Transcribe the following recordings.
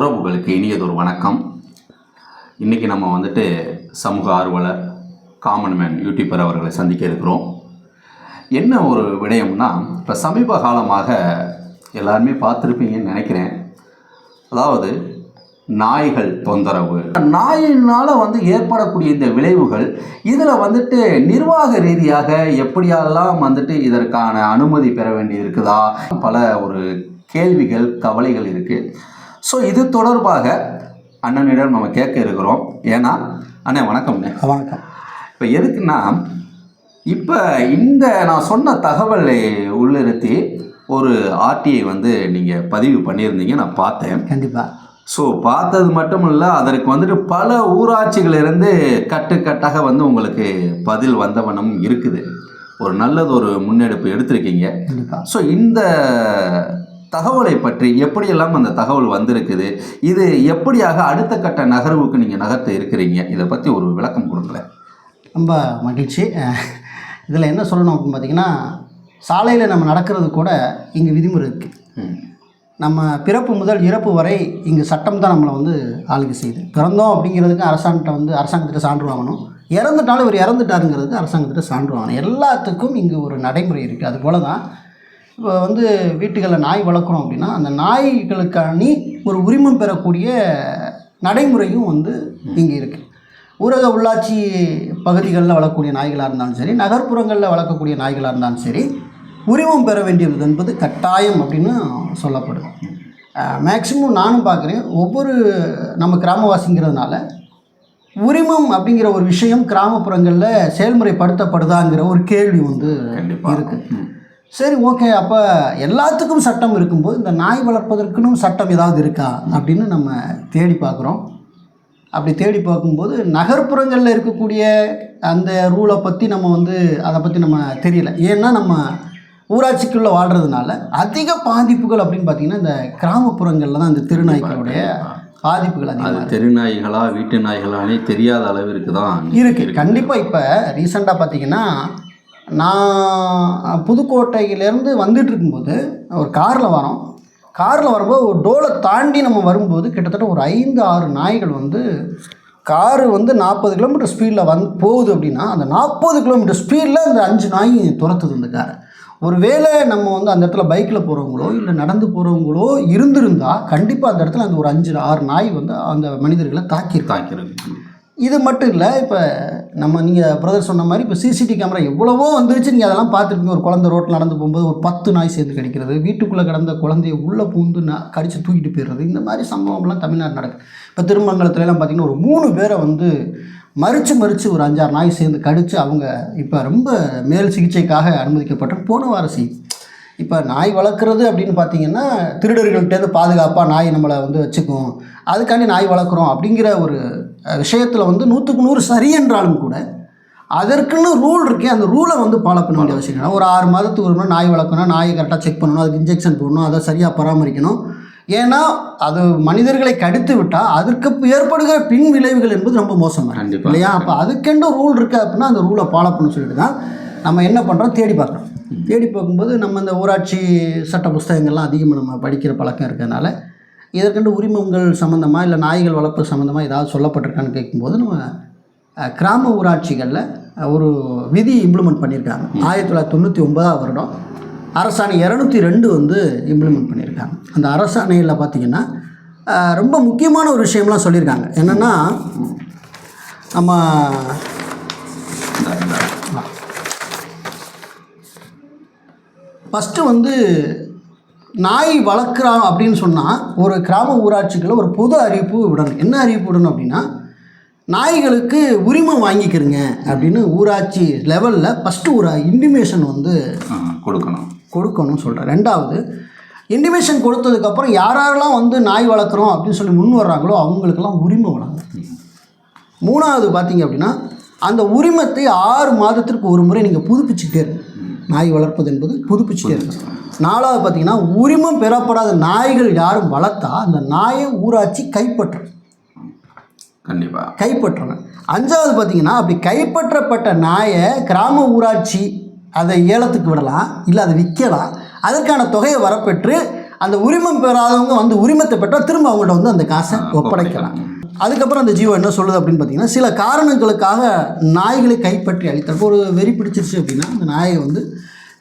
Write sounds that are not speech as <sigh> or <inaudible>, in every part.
உறவுகளுக்கு இனியதொரு வணக்கம். இன்றைக்கி நம்ம வந்துட்டு சமூக ஆர்வலர் காமன் மேன் யூடியூபர் அவர்களை சந்திக்க இருக்கிறோம். என்ன ஒரு விடயம்னா இப்போ சமீப காலமாக எல்லாருமே பார்த்துருப்பீங்கன்னு நினைக்கிறேன். அதாவது நாய்கள் தொந்தரவு. நாயினால் வந்து ஏற்படக்கூடிய இந்த விளைவுகள் இதில் வந்துட்டு நிர்வாக ரீதியாக எப்படியெல்லாம் வந்துட்டு இதற்கான அனுமதி பெற வேண்டி இருக்குதா பல ஒரு கேள்விகள் கவலைகள் இருக்குது ஸோ இது தொடர்பாக அண்ணனிடம் நம்ம கேட்க இருக்கிறோம். ஏன்னா அண்ணே வணக்கம்ண்ணே வணக்கம். இப்போ எதுக்குன்னா இப்போ இந்த நான் சொன்ன தகவலை உள்ளிருத்தி ஒரு ஆர்டிஐ வந்து நீங்கள் பதிவு பண்ணியிருந்தீங்க. நான் பார்த்தேன். கண்டிப்பாக ஸோ பார்த்தது மட்டும் இல்லை அதற்கு வந்துட்டு பல ஊராட்சிகளிலிருந்து கட்டுக்கட்டாக வந்து உங்களுக்கு பதில் வந்தவண்ணம் இருக்குது. ஒரு நல்லது ஒரு முன்னெடுப்பு எடுத்திருக்கீங்க. ஸோ இந்த தகவலை பற்றி எப்படியெல்லாம் அந்த தகவல் வந்திருக்குது இது எப்படியாக அடுத்த கட்ட நகர்வுக்கு நீங்கள் நகர்த்த இருக்கிறீங்க இதை பற்றி ஒரு விளக்கம் கொடுங்களேன். ரொம்ப மகிழ்ச்சி. இதில் என்ன சொல்லணும் அப்படின்னு பார்த்தீங்கன்னா சாலையில் நம்ம நடக்கிறது கூட இங்கே விதிமுறை இருக்குது நம்ம பிறப்பு முதல் இறப்பு வரை இங்கே சட்டம் தான் நம்மளை வந்து ஆளுகை செய்யுது. பிறந்தோம் அப்படிங்கிறதுக்கு அரசாங்கத்தை வந்து அரசாங்கத்திட்ட சான்று வாங்கணும். இறந்துட்டாலும் இவர் இறந்துட்டாருங்கிறதுக்கு அரசாங்கத்திட்ட சான்று வாங்கணும். எல்லாத்துக்கும் இங்கே ஒரு நடைமுறை இருக்குது அது போல தான் இப்போ வந்து வீட்டுகளில் நாய் வளர்க்குறோம் அப்படின்னா அந்த நாய்களுக்கானி ஒரு உரிமம் பெறக்கூடிய நடைமுறையும் வந்து இங்கே இருக்குது ஊரக உள்ளாட்சி பகுதிகளில் வளர்க்கக்கூடிய நாய்களாக இருந்தாலும் சரி நகர்ப்புறங்களில் வளர்க்கக்கூடிய நாய்களாக இருந்தாலும் சரி உரிமம் பெற வேண்டியது என்பது கட்டாயம் அப்படின்னு சொல்லப்படுது மேக்சிமம் நானும் பார்க்குறேன் ஒவ்வொரு நம்ம கிராமவாசிங்கிறதுனால உரிமம் அப்படிங்கிற ஒரு விஷயம் கிராமப்புறங்களில் செயல்முறைப்படுத்தப்படுதாங்கிற ஒரு கேள்வி வந்து இருக்குது சரி ஓகே. அப்போ எல்லாத்துக்கும் சட்டம் இருக்கும்போது இந்த நாய் வளர்ப்பதற்குன்னு சட்டம் ஏதாவது இருக்கா அப்படின்னு நம்ம தேடி பார்க்குறோம். அப்படி தேடி பார்க்கும்போது நகர்ப்புறங்களில் இருக்கக்கூடிய அந்த ரூலை பற்றி நம்ம வந்து அதை பற்றி நம்ம தெரியல. ஏன்னா நம்ம ஊராட்சிக்குள்ளே வாழ்கிறதுனால அதிக பாதிப்புகள் அப்படின்னு பார்த்தீங்கன்னா இந்த கிராமப்புறங்களில் தான் இந்த திருநாய்களுடைய பாதிப்புகள் அதிகமாக அது தெரு நாய்களா வீட்டு நாய்களானே தெரியாத அளவிற்கு தான் இருக்குது கண்டிப்பாக இப்போ ரீசெண்டாக பார்த்தீங்கன்னா நான் புதுக்கோட்டையிலேருந்து வந்துட்டு இருக்கும்போது ஒரு காரில் வரோம். காரில் வரும்போது ஒரு டோலை தாண்டி நம்ம வரும்போது கிட்டத்தட்ட ஒரு ஐந்து ஆறு நாய்கள் வந்து காரு வந்து நாற்பது கிலோமீட்டர் ஸ்பீடில் வந் போகுது அப்படின்னா அந்த நாற்பது கிலோமீட்டர் ஸ்பீடில் அந்த அஞ்சு நாய் துரத்துது அந்த காரை. ஒருவேளை நம்ம வந்து அந்த இடத்துல பைக்கில் போகிறவங்களோ இல்லை நடந்து போகிறவங்களோ இருந்திருந்தா கண்டிப்பாக அந்த இடத்துல அந்த ஒரு அஞ்சு ஆறு நாய் வந்து அந்த மனிதர்களை தாக்கி தாக்கிறது இது மட்டும் இல்லை இப்போ நம்ம நீங்கள் பிரதர் சொன்ன மாதிரி இப்போ சிசிடி கேமரா எவ்வளவோ வந்துருச்சு. நீங்கள் அதெல்லாம் பார்த்துருப்பீங்க. ஒரு குழந்தை ரோட்டில் நடந்து போகும்போது ஒரு பத்து நாய் சேர்ந்து கிடைக்கிறது வீட்டுக்குள்ளே கிடந்த குழந்தைய உள்ளே பூந்து ந கடிச்சு தூக்கிட்டு போயிடுறது. இந்த மாதிரி சம்பவம்லாம் தமிழ்நாடு நடக்குது. இப்போ திருமங்கலத்துலலாம் பார்த்தீங்கன்னா ஒரு மூணு பேரை வந்து மறித்து மறித்து ஒரு அஞ்சாறு நாய் சேர்ந்து கடித்து அவங்க இப்போ ரொம்ப மேல் சிகிச்சைக்காக அனுமதிக்கப்பட்ட போன வார செய்தி இப்போ நாய் வளர்க்குறது அப்படின்னு பார்த்தீங்கன்னா திருடர்கள்ட்டேருந்து பாதுகாப்பாக நாய் நம்மளை வந்து வச்சுக்கும். அதுக்காண்டி நாய் வளர்க்குறோம் அப்படிங்கிற ஒரு விஷயத்தில் வந்து நூற்றுக்கு நூறு சரி என்றாலும் கூட அதற்குன்னு ரூல் இருக்கே அந்த ரூலை வந்து ஃபாலோ பண்ண வேண்டிய அவசியம் இல்லை ஒரு ஆறு மாதத்துக்கு ஒரு நாய் வளர்க்கணும் நாயை கரெக்டாக செக் பண்ணணும் அதுக்கு இன்ஜெக்ஷன் போடணும் அதை சரியாக பராமரிக்கணும். ஏன்னா அது மனிதர்களை கடித்து விட்டால் அதற்கு ஏற்படுகிற பின் விளைவுகள் என்பது ரொம்ப மோசமாக கண்டிப்பா. இல்லையா? அப்போ அதுக்கென்று ரூல் இருக்குது அப்படின்னா அந்த ரூலை ஃபாலோ பண்ண சொல்லிட்டு தான் நம்ம என்ன பண்ணுறோம் தேடி பார்க்குறோம். தேடி பார்க்கும்போது நம்ம இந்த ஊராட்சி சட்ட புஸ்தகங்கள்லாம் அதிகமாக நம்ம படிக்கிற பழக்கம் இருக்கிறதுனால இதற்கென்று உரிமங்கள் சம்மந்தமாக இல்லை நாய்கள் வளர்ப்பு சம்மந்தமாக ஏதாவது சொல்லப்பட்டிருக்கான்னு கேட்கும்போது நம்ம கிராம ஊராட்சிகளில் ஒரு விதி இம்ப்ளிமெண்ட் பண்ணியிருக்காங்க. ஆயிரத்தி தொள்ளாயிரத்தி தொண்ணூற்றி ஒன்பதாவது வருடம் அரசாணை இரநூத்தி ரெண்டு வந்து இம்ப்ளிமெண்ட் பண்ணியிருக்காங்க. அந்த அரசாணையில் பார்த்தீங்கன்னா ரொம்ப முக்கியமான ஒரு விஷயம்லாம் சொல்லியிருக்காங்க. என்னென்னா நம்ம ஃபஸ்ட்டு வந்து நாய் வளர்க்குறான் அப்படின்னு சொன்னால் ஒரு கிராம ஊராட்சிக்குள்ள ஒரு பொது அறிவிப்பு விடணும். என்ன அறிவிப்பு விடணும் அப்படின்னா நாய்களுக்கு உரிமம் வாங்கிக்கிறங்க அப்படின்னு ஊராட்சி லெவலில் ஃபஸ்ட்டு ஒரு இன்டிமேஷன் வந்து கொடுக்கணும். கொடுக்கணும்னு சொல்கிறேன் ரெண்டாவது இன்டிமேஷன் கொடுத்ததுக்கப்புறம் யார் யாரெல்லாம் வந்து நாய் வளர்க்குறோம் அப்படின்னு சொல்லி முன் வர்றாங்களோ அவங்களுக்கெல்லாம் உரிமை வழங்கணும். மூணாவது பார்த்தீங்க அப்படின்னா அந்த உரிமத்தை ஆறு மாதத்திற்கு ஒரு முறை நீங்கள் புதுப்பிச்சுட்டே இருங்க. நாய் வளர்ப்பது என்பது புதுப்பிச்சுட்டே இருக்கு நாலாவது பார்த்தீங்கன்னா உரிமம் பெறப்படாத நாய்கள் யாரும் வளர்த்தா அந்த நாயை ஊராட்சி கைப்பற்றும். கண்டிப்பாக கைப்பற்றணும். அஞ்சாவது பார்த்தீங்கன்னா அப்படி கைப்பற்றப்பட்ட நாயை கிராம ஊராட்சி அதை ஏலத்துக்கு விடலாம் இல்லை அதை விற்கலாம். அதற்கான தொகையை வரப்பெற்று அந்த உரிமம் பெறாதவங்க வந்து உரிமத்தை பெற்றால் திரும்ப அவங்கள்ட்ட வந்து அந்த காசை ஒப்படைக்கலாம். அதுக்கப்புறம் அந்த ஜீவோ என்ன சொல்லுது அப்படின்னு பார்த்தீங்கன்னா சில காரணங்களுக்காக நாய்களை கைப்பற்றி அழித்தார் இப்போ ஒரு வெறி பிடிச்சிருச்சு அப்படின்னா அந்த நாயை வந்து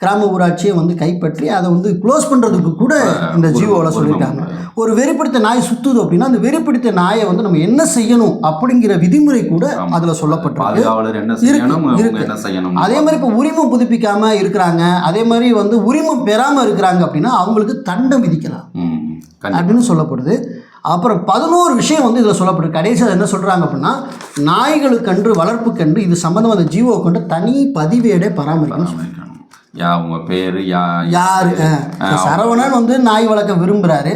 கிராம ஊராட்சியை வந்து கைப்பற்றி அதை வந்து க்ளோஸ் பண்ணுறதுக்கு கூட இந்த ஜீவோவில் சொல்லியிருக்காங்க. ஒரு வெறிப்பிடித்த நாய் சுத்துது அப்படின்னா அந்த வெறிப்பிடித்த நாயை வந்து நம்ம என்ன செய்யணும் அப்படிங்கிற விதிமுறை கூட அதில் சொல்லப்பட்டிருக்கு. அதே மாதிரி இப்போ உரிமம் புதுப்பிக்காம இருக்கிறாங்க அதே மாதிரி வந்து உரிமம் பெறாமல் இருக்கிறாங்க அப்படின்னா அவங்களுக்கு தண்டம் விதிக்கலாம். அப்படின்னு சொல்லப்படுது. அப்புறம் பதினோரு விஷயம் வந்து இதில் சொல்லப்படுது கடைசியாக என்ன சொல்கிறாங்க அப்படின்னா நாய்களுக்கன்று வளர்ப்புக்கன்று இது சம்மந்தம் அந்த ஜீவோ கொண்டு தனி பதிவேடே பராமரிக்கணும். யா உங்க பேரு யா யார்? சரவணன் வந்து நாய் வளர்க்க விரும்புகிறாரு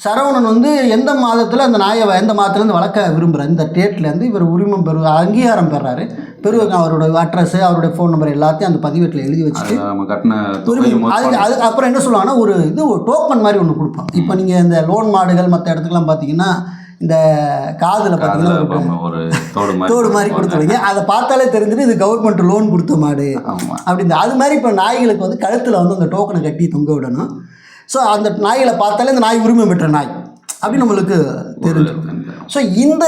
சரவணன் வந்து எந்த மாதத்தில் அந்த நாயை எந்த மாதத்துலேருந்து வளர்க்க விரும்புகிறார் இந்த டேட்லேருந்து இவர் உரிமம் பெறு அங்கீகாரம் பெறாரு. பெறுவாங்க அவரோட அட்ரஸ் அவருடைய ஃபோன் நம்பர் எல்லாத்தையும் அந்த பதிவேட்டில் எழுதி வச்சுட்டு அதுக்கு அது அப்புறம் என்ன சொல்லுவாங்கன்னா ஒரு இது ஒரு டோக்கன் மாதிரி ஒன்று கொடுப்பான். இப்போ நீங்கள் இந்த லோன் மாடுகள் மற்ற இடத்துக்குலாம் பார்த்தீங்கன்னா இந்த காதில் பார்த்தீங்கன்னா ஒரு தோடு மாதிரி தோடு மாதிரி கொடுத்துருவீங்க அதை பார்த்தாலே தெரிஞ்சுட்டு இது கவர்மெண்ட் லோன் கொடுத்த மாடு அப்படின்னு. அது மாதிரி இப்போ நாய்களுக்கு வந்து கழுத்தில் வந்து அந்த டோக்கனை கட்டி தொங்க விடணும். ஸோ அந்த நாய்களை பார்த்தாலே இந்த நாய் உரிமை பெற்ற நாய் அப்படி நம்மளுக்கு தெரிஞ்சிடும் ஸோ இந்த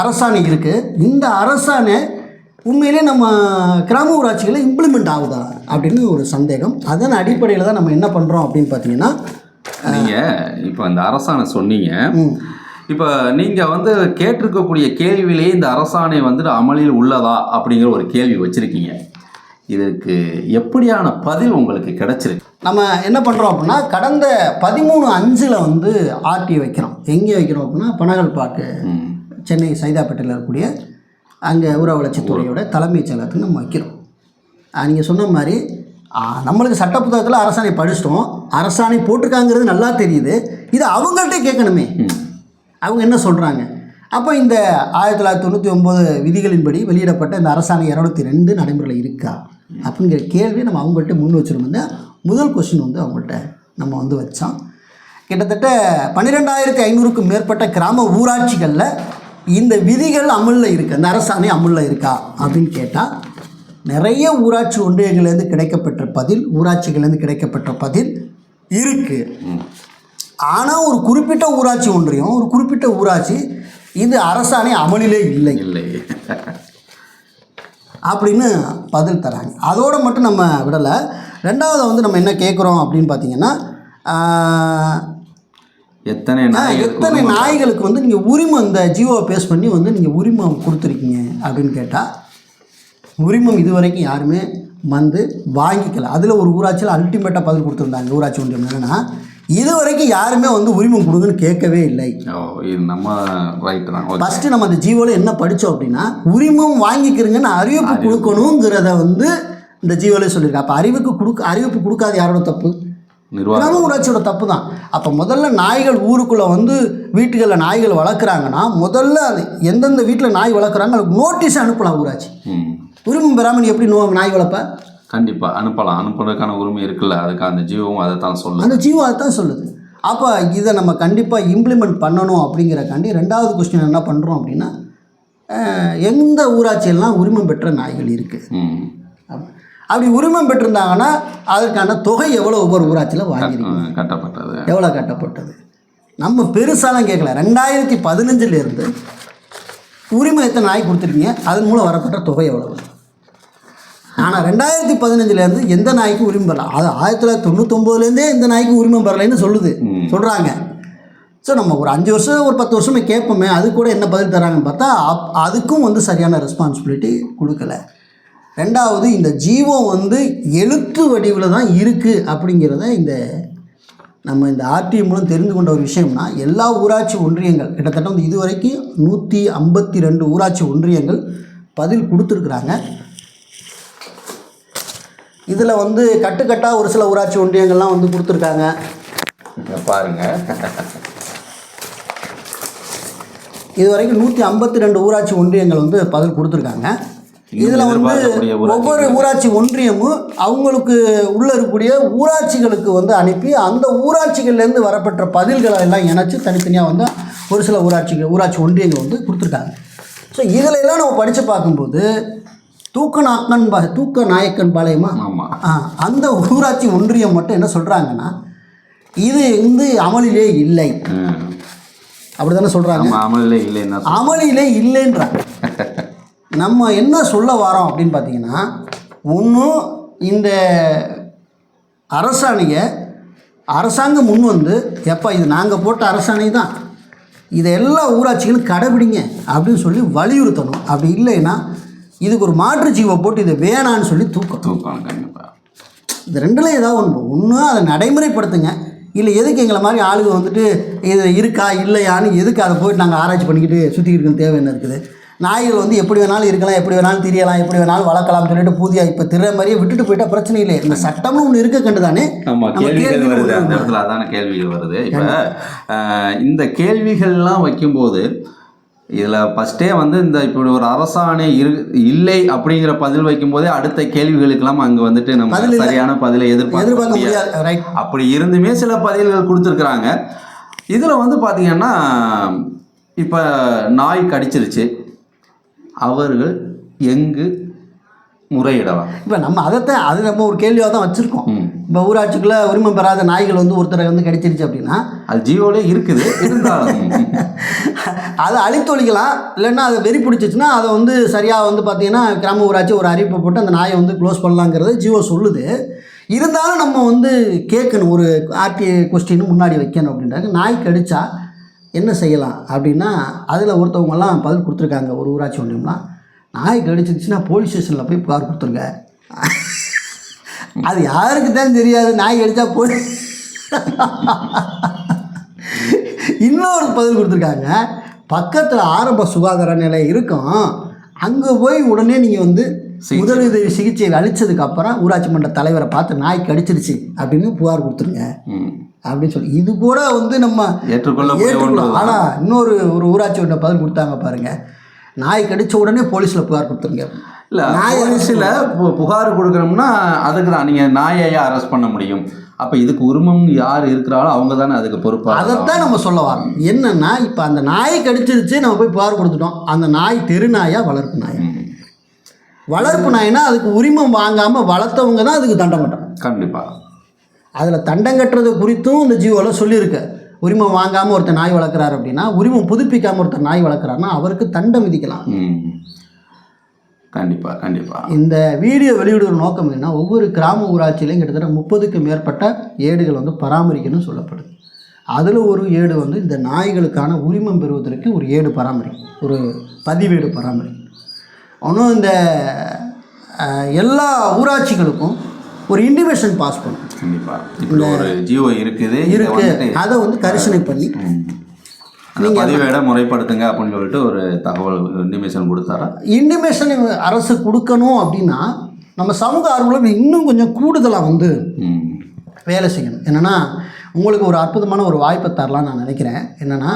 அரசாணை இருக்குது இந்த அரசாணை உண்மையிலே நம்ம கிராம ஊராட்சிகளில் இம்ப்ளிமெண்ட் ஆகுதா அப்படின்னு ஒரு சந்தேகம். அதன் அடிப்படையில் தான் நம்ம என்ன பண்ணுறோம் அப்படின்னு பார்த்தீங்கன்னா நீங்க இப்போ இந்த அரசாணை சொன்னீங்க. இப்போ நீங்க வந்து கேட்டிருக்கக்கூடிய கேள்வியிலேயே இந்த அரசாணை வந்துட்டு அமலில் உள்ளதா அப்படிங்கிற ஒரு கேள்வி வச்சிருக்கீங்க. இதுக்கு எப்படியான பதில் உங்களுக்கு கிடைச்சிருக்கு? நம்ம என்ன பண்ணுறோம் அப்படின்னா கடந்த பதிமூணு அஞ்சில் வந்து ஆர்டி வைக்கிறோம். எங்கே வைக்கிறோம் அப்படின்னா பனகல் ம். சென்னை சைதாப்பேட்டையில் இருக்கக்கூடிய அங்கே ஊரக வளர்ச்சித்துறையோட தலைமைச் செயலகத்துக்கு நம்ம வைக்கிறோம். நீங்கள் சொன்ன மாதிரி நம்மளுக்கு சட்ட புத்தகத்தில் அரசாணை படிச்சிட்டோம். அரசாணை போட்டிருக்காங்கிறது நல்லா தெரியுது. இது அவங்கள்ட்ட கேட்கணுமே. அவங்க என்ன சொல்கிறாங்க அப்போ இந்த ஆயிரத்தி தொள்ளாயிரத்தி தொண்ணூற்றி ஒம்பது விதிகளின்படி வெளியிடப்பட்ட இந்த அரசாணை இரநூத்தி ரெண்டு நடைமுறையில் இருக்கா? அப்படிங்கிற கேள்வி நம்ம அவங்கள்ட்ட முன் வச்சுருந்தா முதல் கொஸ்டின் வந்து அவங்கள்ட்ட நம்ம வந்து வச்சோம். கிட்டத்தட்ட பன்னிரெண்டாயிரத்தி ஐநூறுக்கும் மேற்பட்ட கிராம ஊராட்சிகளில் இந்த விதிகள் அமலில் இருக்குது அந்த அரசாணை அமலில் இருக்கா? அப்படின்னு கேட்டால் நிறைய ஊராட்சி ஒன்றியங்கள்லேருந்து கிடைக்கப்பெற்ற பதில் ஊராட்சிகள்லேருந்து கிடைக்கப்பெற்ற பதில் இருக்குது ஆனால் ஒரு குறிப்பிட்ட ஊராட்சி ஒன்றியம் ஒரு குறிப்பிட்ட ஊராட்சி இது அரசாணை அமலிலே இல்லை. இல்லை. அப்படின்னு பதில் தராங்க. அதோடு மட்டும் நம்ம விடலை. ரெண்டாவது வந்து நம்ம என்ன கேட்குறோம் அப்படின்னு பார்த்தீங்கன்னா எத்தனை எத்தனை நாய்களுக்கு வந்து நீங்கள் உரிமம் இந்த ஜியோவை பேஸ் பண்ணி வந்து நீங்கள் உரிமம் கொடுத்துருக்கீங்க அப்படின்னு கேட்டால் உரிமம் இதுவரைக்கும் யாருமே வந்து வாங்கிக்கல. அதில் ஒரு ஊராட்சியில் அல்டிமேட்டாக பதில் கொடுத்துருந்தாங்க. ஊராட்சி ஒன்றியம் என்னென்னா இது வரைக்கும் யாருமே வந்து உரிமம் கொடுங்கன்னு கேட்கவே இல்லை. நம்ம ரைட்டு தான். ஃபஸ்ட்டு நம்ம அந்த ஜீவோவில் என்ன படித்தோம் அப்படின்னா உரிமம் வாங்கிக்கிறங்கன்னு அறிவிப்பு கொடுக்கணுங்கிறத வந்து இந்த ஜீவோலே சொல்லியிருக்கேன் அப்போ அறிவிப்பு கொடுக்க அறிவிப்பு கொடுக்காத யாரோட தப்பு? கிராம ஊராட்சியோட தப்பு தான். அப்போ முதல்ல நாய்கள் ஊருக்குள்ளே வந்து வீட்டுகளில் நாய்கள் வளர்க்குறாங்கன்னா முதல்ல அது எந்தெந்த வீட்டில் நாய் வளர்க்குறாங்க அதுக்கு நோட்டீஸ் அனுப்பலாம் ஊராட்சி. உரிமம் பெறாமல் நீ எப்படி நோ நாய் வளர்ப்ப? கண்டிப்பா அனுப்பலாம். அனுப்புறதுக்கான உரிமை இருக்குல்ல அதுக்கு அந்த ஜீவமும் அதை தான் சொல்லுது. அந்த ஜீவோ தான் சொல்லுது. அப்போ இதை நம்ம கண்டிப்பாக இம்ப்ளிமெண்ட் பண்ணணும் அப்படிங்கிறக்காண்டி ரெண்டாவது கொஸ்டின் என்ன பண்ணுறோம் அப்படின்னா எந்த ஊராட்சியெல்லாம் உரிமம் பெற்ற நாய்கள் இருக்குது அப்படி உரிமம் பெற்றிருந்தாங்கன்னா அதற்கான தொகை எவ்வளோ ஒவ்வொரு ஊராட்சியில் வாங்கிருக்கீங்க ம், கட்டப்பட்டது. எவ்வளோ கட்டப்பட்டது? நம்ம பெருசாலாம் கேட்கல. ரெண்டாயிரத்தி பதினஞ்சுலேருந்து உரிமை எத்தனை நாய் கொடுத்துருக்கீங்க? அதன் மூலம் வரப்பட்ட தொகை எவ்வளவு? ஆனால் ரெண்டாயிரத்தி பதினஞ்சுலேருந்து எந்த நாய்க்கும் உரிமை பெறல. அது ஆயிரத்தி தொள்ளாயிரத்தி தொண்ணூத்தொம்போதுலேருந்தே இந்த நாய்க்கு உரிமை பெறலைன்னு சொல்லுது. சொல்கிறாங்க ஸோ நம்ம ஒரு அஞ்சு வருஷம் ஒரு பத்து வருஷமே கேட்போமே அது கூட என்ன பதில் தராங்கன்னு பார்த்தா அப் அதுக்கும் வந்து சரியான ரெஸ்பான்சிபிலிட்டி கொடுக்கல. ரெண்டாவது இந்த ஜீவம் வந்து எழுத்து வடிவில் தான் இருக்குது அப்படிங்கிறத இந்த நம்ம இந்த ஆர்டிஐ மூலம் தெரிந்து கொண்ட ஒரு விஷயம்னா எல்லா ஊராட்சி ஒன்றியங்கள் கிட்டத்தட்ட வந்து இதுவரைக்கும் நூற்றி ஐம்பத்தி ரெண்டு ஊராட்சி ஒன்றியங்கள் பதில் கொடுத்துருக்குறாங்க. இதில் வந்து கட்டுக்கட்டாக ஒரு சில ஊராட்சி ஒன்றியங்கள்லாம் வந்து கொடுத்துருக்காங்க. பாருங்க. இது வரைக்கும் நூற்றி ஐம்பத்தி ரெண்டு ஊராட்சி ஒன்றியங்கள் வந்து பதில் கொடுத்துருக்காங்க. இதில் வந்து ஒவ்வொரு ஊராட்சி ஒன்றியமும் அவங்களுக்கு உள்ள இருக்கக்கூடிய ஊராட்சிகளுக்கு வந்து அனுப்பி அந்த ஊராட்சிகள்லேருந்து வரப்பெற்ற பதில்களை எல்லாம் இணைச்சி தனித்தனியாக வந்து ஒரு சில ஊராட்சிகள் ஊராட்சி ஒன்றியங்கள் வந்து கொடுத்துருக்காங்க. ஸோ இதில் எல்லாம் நம்ம படித்து பார்க்கும்போது தூக்க நாக்கன் பா தூக்க நாயக்கன் பாளையமா? ஆமா. ஆ, அந்த ஊராட்சி ஒன்றியம் மட்டும் என்ன சொல்கிறாங்கன்னா இது வந்து அமலிலே இல்லை. அப்படி தானே சொல்கிறாங்க அமலில் இல்லைன்னா அமலிலே இல்லைன்றாங்க நம்ம என்ன சொல்ல வரோம் அப்படின்னு பார்த்தீங்கன்னா ஒன்றும் இந்த அரசாணையை அரசாங்கம் முன் வந்து எப்பா இது நாங்கள் போட்ட அரசாணை தான். இதை எல்லா ஊராட்சிகளும் கடைபிடிங்க அப்படின்னு சொல்லி வலியுறுத்தணும். அப்படி இல்லைன்னா இதுக்கு ஒரு மாற்று ஜீவை போட்டு இதை வேணான்னு சொல்லி தூக்கணும் தூக்கம் கண்டிப்பாக இது ரெண்டில் ஏதாவது ஒன்று ஒன்று அதை நடைமுறைப்படுத்துங்க. இல்லை எதுக்கு எங்களை மாதிரி ஆளுங்க வந்துட்டு இது இருக்கா இல்லையான்னு எதுக்கு அதை போயிட்டு நாங்கள் ஆராய்ச்சி பண்ணிக்கிட்டு சுற்றிக்கிட்டு இருக்கணும் தேவை என்ன இருக்குது? நாய்கள் வந்து எப்படி வேணாலும் இருக்கலாம் எப்படி வேணாலும் திரியலாம் எப்படி வேணாலும் வளர்க்கலாம்னு சொல்லிட்டு பூதியா இப்போ திற மாதிரியே விட்டுட்டு போயிட்டா பிரச்சனை இல்லை இந்த சட்டம்னு ஒன்று இருக்க கண்டு தானே? கேள்விகள் வருது. அந்த. இடத்துல அதான கேள்விகள் வருது. இப்போ இந்த கேள்விகள்லாம் வைக்கும்போது இதில் ஃபஸ்ட்டே வந்து இந்த இப்படி ஒரு அரசாணை இரு இல்லை அப்படிங்கிற பதில் வைக்கும்போதே அடுத்த கேள்விகளுக்கெல்லாம் அங்கே வந்துட்டு நம்ம. சரியான பதிலை எதிர்பார்க்க முடியாது. அப்படி இருந்துமே சில பதில்கள் கொடுத்துருக்குறாங்க. இதில் வந்து பார்த்தீங்கன்னா இப்போ நாய் கடிச்சிருச்சு. அவர்கள் எங்கு முறையிடலாம்? இப்போ நம்ம அதைத்தான் அது நம்ம ஒரு கேள்வியாக தான் வச்சுருக்கோம். இப்போ ஊராட்சிக்குள்ளே உரிமம் பெறாத நாய்கள் வந்து ஒருத்தரை வந்து கிடைச்சிருச்சு அப்படின்னா? அது ஜியோலே இருக்குது இருந்தாலும். <laughs> அதை அழித்தொழிக்கலாம். இல்லைன்னா அதை வெறி பிடிச்சிச்சுன்னா அதை வந்து சரியாக வந்து பார்த்தீங்கன்னா கிராம ஊராட்சி ஒரு அறிவிப்பை போட்டு அந்த நாயை வந்து க்ளோஸ் பண்ணலாங்கிறது ஜியோ சொல்லுது. இருந்தாலும் நம்ம வந்து கேட்கணும் ஒரு ஆர்டிஐ கொஸ்டின் முன்னாடி வைக்கணும் அப்படின்றாங்க. நாய் கடிச்சா என்ன செய்யலாம் அப்படின்னா அதில் ஒருத்தவங்கெல்லாம் பதில் கொடுத்துருக்காங்க ஒரு ஊராட்சி ஒன்றியம்லாம். நாய் கடிச்சிருச்சுன்னா போலீஸ் ஸ்டேஷனில் போய் புகார் கொடுத்துருங்க. அது யாருக்கு தான் தெரியாது. நாய் கடிச்சா போலீஸ் இன்னொரு பதில் கொடுத்துருக்காங்க. பக்கத்தில் ஆரம்ப சுகாதார நிலையம் இருக்கும். அங்கே போய் உடனே நீங்கள் வந்து. முதலுதவி சிகிச்சை அளித்ததுக்கு அப்புறம் ஊராட்சி மன்ற தலைவரை பார்த்து நாய் கடிச்சிருச்சு அப்படின்னு புகார் கொடுத்துருங்க. அப்படின்னு சொல்லி. இது கூட வந்து நம்ம ஏற்றுக்கலாம் ஆனால் இன்னொரு ஒரு ஊராட்சி ஒன்றை பதில் கொடுத்தாங்க பாருங்க. நாய் கடிச்ச உடனே போலீஸில் புகார் கொடுத்துருங்க. இல்ல நாயை போலீஸில் புகார் கொடுக்கணும்னா அதுக்கு தான். நீங்கள் நாயையே அரெஸ்ட் பண்ண முடியும்? அப்போ இதுக்கு உரிமம் யார் இருக்கிறாளோ அவங்க தானே அதுக்கு பொறுப்பாக அதைத்தான் நம்ம சொல்ல வரோம் என்னன்னா இப்போ அந்த நாய் கடிச்சிருச்சு நம்ம போய் புகார் கொடுத்துட்டோம். அந்த நாய் தெரு நாயா வளர்ப்பு நாயா? வளர்ப்பு நாய்னா அதுக்கு உரிமம் வாங்காமல் வளர்த்தவங்க தான் அதுக்கு தண்டம் கட்டணும் கண்டிப்பாக அதில் தண்டம் கட்டுறது குறித்தும் இந்த ஜீவோவில் சொல்லியிருக்கு. உரிமம் வாங்காமல் ஒருத்தர் நாய் வளர்க்குறாரு அப்படின்னா உரிமம் புதுப்பிக்காமல் ஒருத்தர் நாய் வளர்க்குறாருன்னா அவருக்கு தண்டம் விதிக்கலாம். கண்டிப்பாக கண்டிப்பாக இந்த வீடியோ வெளியிடுற நோக்கம் என்ன ஒவ்வொரு கிராம ஊராட்சியிலையும் கிட்டத்தட்ட முப்பதுக்கு மேற்பட்ட ஏடுகள் வந்து பராமரிக்கணும்னு சொல்லப்படுது. அதில் ஒரு ஏடு வந்து இந்த நாய்களுக்கான உரிமம் பெறுவதற்கு ஒரு ஏடு பராமரி ஒரு பதிவேடு பராமரி ஒன்றும் இந்த எல்லா ஊராட்சிகளுக்கும் ஒரு இன்டிமேஷன் பாஸ் பண்ணும். கண்டிப்பாக இப்படி ஒரு ஜியோ இருக்குது இருக்கு. அதை வந்து கரிசனை பண்ணி அந்த பதிவேடை முறைப்படுத்துங்க அப்படின்னு சொல்லிட்டு ஒரு தகவல் இன்டிமேஷன் கொடுத்தாரா? இன்டிமேஷன் அரசு கொடுக்கணும் அப்படின்னா நம்ம சமூக ஆர்வலர்கள் இன்னும் கொஞ்சம் கூடுதலாக வந்து வேலை செய்யணும். என்னென்னா உங்களுக்கு ஒரு அற்புதமான ஒரு வாய்ப்பை தரலாம்னு நான் நினைக்கிறேன். என்னென்னா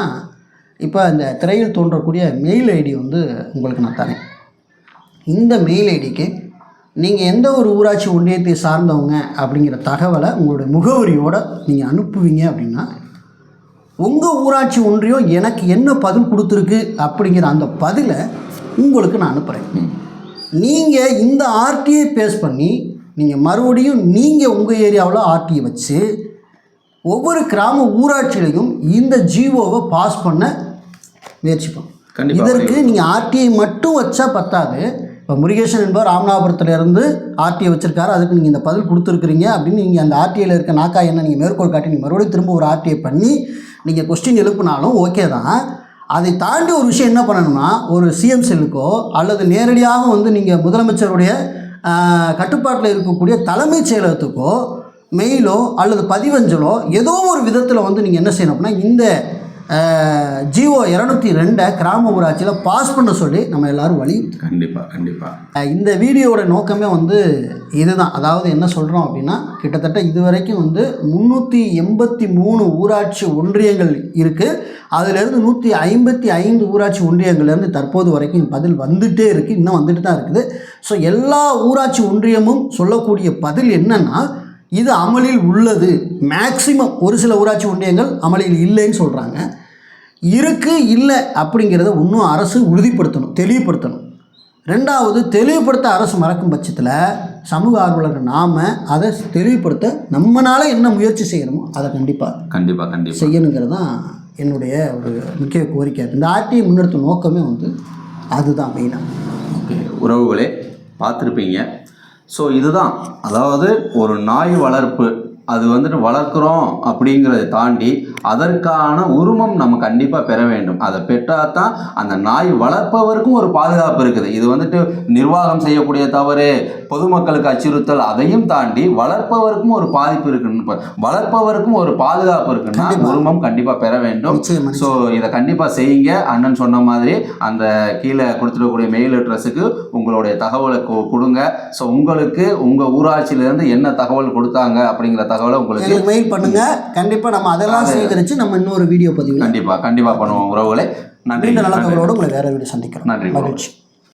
இப்போ இந்த திரையில் தோன்றக்கூடிய மெயில் ஐடி வந்து உங்களுக்கு நான் தரேன். இந்த மெயில் ஐடிக்கு நீங்கள் எந்த ஒரு ஊராட்சி ஒன்றியத்தை சார்ந்தவங்க அப்படிங்கிற தகவலை உங்களுடைய முகவரியோடு நீங்கள் அனுப்புவீங்க அப்படின்னா உங்கள் ஊராட்சி ஒன்றியம் எனக்கு என்ன பதில் கொடுத்துருக்கு அப்படிங்கிற அந்த பதிலை உங்களுக்கு நான் அனுப்புகிறேன் நீங்கள் இந்த ஆர்டிஐ பேஸ் பண்ணி நீங்கள் மறுபடியும் நீங்கள் உங்கள் ஏரியாவில் ஆர்டிஐ வச்சு ஒவ்வொரு கிராம ஊராட்சியிலையும் இந்த ஜிஓவை பாஸ் பண்ண முயற்சி பண்ணும் கண்டிப்பா. இதற்கு நீங்கள் ஆர்டிஐ மட்டும் வச்சா பத்தாது. இப்போ முருகேசன் என்பவர் ராமநாதபுரத்துல இருந்து ஆர்டிஐ வச்சிருக்காரு. அதுக்கு நீங்கள் இந்த பதில் கொடுத்துருக்குறீங்க அப்படின்னு நீங்கள் அந்த ஆர்டிஐயில் இருக்க நாக்கா என்ன நீங்கள் மேற்கோள் காட்டி நீங்கள் மறுபடியும் திரும்ப ஒரு ஆர்டிஐ பண்ணி நீங்கள் கொஸ்டின் எழுப்புனாலும் ஓகே தான். அதை தாண்டி ஒரு விஷயம் என்ன பண்ணணும்னா ஒரு சிஎம் செல்லுக்கோ அல்லது நேரடியாக வந்து நீங்கள் முதலமைச்சருடைய கட்டுப்பாட்டில் இருக்கக்கூடிய தலைமைச் செயலகத்துக்கோ மெயிலோ அல்லது பதிவஞ்சலோ ஏதோ ஒரு விதத்தில் வந்து நீங்கள் என்ன செய்யணும் அப்படின்னா இந்த ஜிஓ இரநூத்தி ரெண்டை கிராம ஊராட்சியில் பாஸ் பண்ண சொல்லி நம்ம எல்லாரும் வழி கண்டிப்பாக கண்டிப்பாக இந்த வீடியோவோட நோக்கமே வந்து இதுதான். அதாவது என்ன சொல்கிறோம் அப்படின்னா கிட்டத்தட்ட இதுவரைக்கும் வந்து முந்நூற்றி எண்பத்தி மூணு ஊராட்சி ஒன்றியங்கள் இருக்குது அதிலிருந்து நூற்றி ஐம்பத்தி ஐந்து ஊராட்சி ஒன்றியங்கள்லேருந்து தற்போது வரைக்கும் பதில் வந்துட்டே இருக்குது இன்னும் வந்துட்டு தான் இருக்குது. ஸோ எல்லா ஊராட்சி ஒன்றியமும் சொல்லக்கூடிய பதில் என்னன்னா இது அமலில் உள்ளது. மேக்சிமம் ஒரு சில ஊராட்சி ஒன்றியங்கள் அமலில் இல்லைன்னு சொல்கிறாங்க இருக்கு இல்லை அப்படிங்கிறத இன்னும் அரசு உறுதிப்படுத்தணும் தெளிவுபடுத்தணும். ரெண்டாவது தெளிவுபடுத்த அரசு மறக்கும் பட்சத்தில் சமூக ஆர்வலர் நாம அதை தெளிவுபடுத்த நம்மனால என்ன முயற்சி செய்யணுமோ அதை கண்டிப்பாக கண்டிப்பாக கண்டிப்பாக செய்யணுங்கிறது தான் என்னுடைய ஒரு முக்கிய கோரிக்கை. இந்த ஆர்டிஐ முன்னெடுத்த நோக்கமே வந்து அதுதான் மெயினாக ஓகே உறவுகளே பார்த்துருப்பீங்க. ஸோ இதுதான். அதாவது ஒரு நாய் வளர்ப்பு. அது வந்துட்டு வளர்க்குறோம் அப்படிங்கிறத தாண்டி அதற்கான உரிமம் நம்ம கண்டிப்பாக பெற வேண்டும். அதை பெற்றால் தான் அந்த நாய் வளர்ப்பவருக்கும் ஒரு பாதுகாப்பு இருக்குது. இது வந்துட்டு நிர்வாகம் செய்யக்கூடிய தவறு பொதுமக்களுக்கு அச்சுறுத்தல் அதையும் தாண்டி வளர்ப்பவருக்கும் ஒரு பாதிப்பு இருக்குன்னு வளர்ப்பவருக்கும் ஒரு பாதுகாப்பு இருக்குன்னா. உரிமம் கண்டிப்பாக பெற வேண்டும். ஸோ இதை கண்டிப்பாக செய்யுங்க. அண்ணன் சொன்ன மாதிரி அந்த கீழே கொடுத்துருக்கக்கூடிய மெயில் அட்ரஸுக்கு உங்களுடைய தகவலை கு- கொடுங்க. ஸோ உங்களுக்கு உங்கள் ஊராட்சியிலேருந்து என்ன தகவல் கொடுத்தாங்க அப்படிங்கிற தகவலை உங்களுக்கு மெயில் பண்ணுங்க. கண்டிப்பாக நம்ம அதெல்லாம் சேகரித்து நம்ம இன்னொரு வீடியோ பதிவில் கண்டிப்பாக கண்டிப்பாக பண்ணுவோம் உறவுகளே. நன்றி நல்ல தகவலோடு உங்களை வேற வீடியோ சந்திக்கிறோம். நன்றி. மகிழ்ச்சி.